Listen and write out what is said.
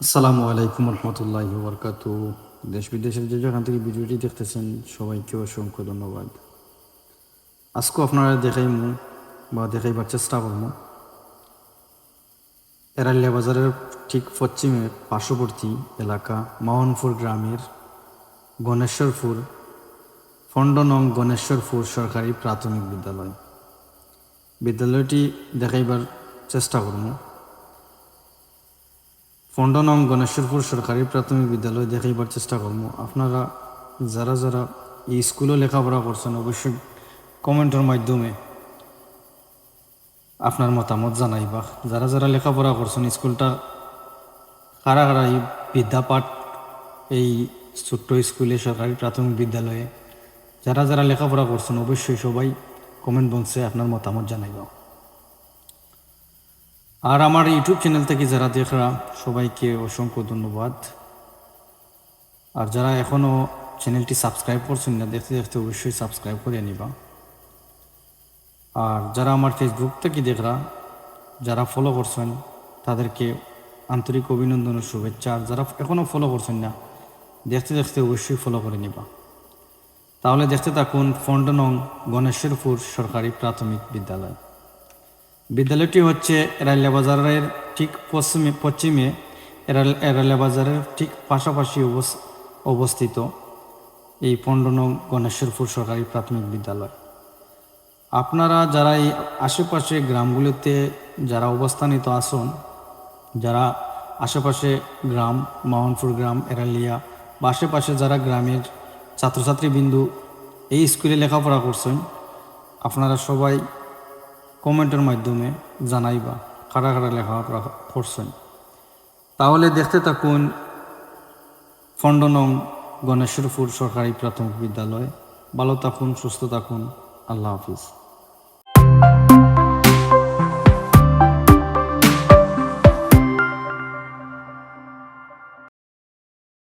আসসালামু আলাইকুম রহমতুল্লাহ বরকাত দেশ বিদেশের যে যেখান থেকে ভিডিওটি দেখতেছেন সবাইকে অসংখ্য ধন্যবাদ। আজকে আপনারা দেখাইমু বা দেখাইবার চেষ্টা করব এরালিয়া বাজারের ঠিক পশ্চিমে পার্শ্ববর্তী এলাকা মাওয়ানপুর গ্রামের গণেশ্বরপুর, ফন্ডনং গণেশ্বরপুর সরকারি প্রাথমিক বিদ্যালয়। বিদ্যালয়টি দেখাইবার চেষ্টা করব ফন্ডনং গণেশ্বরপুর সরকারি প্রাথমিক বিদ্যালয় দেখাইবার চেষ্টা করব আপনারা যারা যারা এই স্কুলে লেখাপড়া করছেন, অবশ্যই কমেন্টের মাধ্যমে আপনার মতামত জানাইবা। যারা যারা লেখাপড়া করছেন, স্কুলটা কারা কারা এই বিদ্যাপাঠ, এই ছোট্ট স্কুলে সরকারি প্রাথমিক বিদ্যালয়ে যারা যারা লেখাপড়া করছেন, অবশ্যই সবাই কমেন্ট বক্সে আপনার মতামত জানাইবা। আর আমার ইউটিউব চ্যানেল থেকে যারা দেখরা, সবাইকে অসংখ্য ধন্যবাদ। আর যারা এখনও চ্যানেলটি সাবস্ক্রাইব করছেন না, দেখতে দেখতে অবশ্যই সাবস্ক্রাইব করে নিবা। আর যারা আমার ফেসবুক থেকে দেখরা, যারা ফলো করছেন, তাদেরকে আন্তরিক অভিনন্দন ও শুভেচ্ছা। আর যারা এখনও ফলো করছেন না, দেখতে দেখতে অবশ্যই ফলো করে নিবা। তাহলে দেখতে থাকুন ফন্ডনং গণেশ্বরপুর সরকারি প্রাথমিক বিদ্যালয়। বিদ্যালয়টি হচ্ছে এরালিয়া বাজারের ঠিক পশ্চিমে পশ্চিমে এরাল- বাজারের ঠিক পাশাপাশি অবস- অবস্থিত এই পণ্ডনং গণেশ্বরপুর সরকারি প্রাথমিক বিদ্যালয়। আপনারা যারা এই আশেপাশে গ্রামগুলিতে যারা অবস্থানিত আসুন যারা আশেপাশে গ্রাম মাওয়ানপুর গ্রাম এরালিয়া বা আশেপাশে যারা গ্রামের ছাত্রছাত্রী বিন্দু এই স্কুলে লেখাপড়া করছেন, আপনারা সবাই কমেন্টের মাধ্যমে জানাইবা কারা কারা লেখাপড়া করছেন। তাহলে দেখতে থাকুন, ফন্ডনং গণেশ্বরপুর সরকারি প্রাথমিক বিদ্যালয়। ভালো থাকুন, সুস্থ থাকুন। আল্লাহ হাফিজ।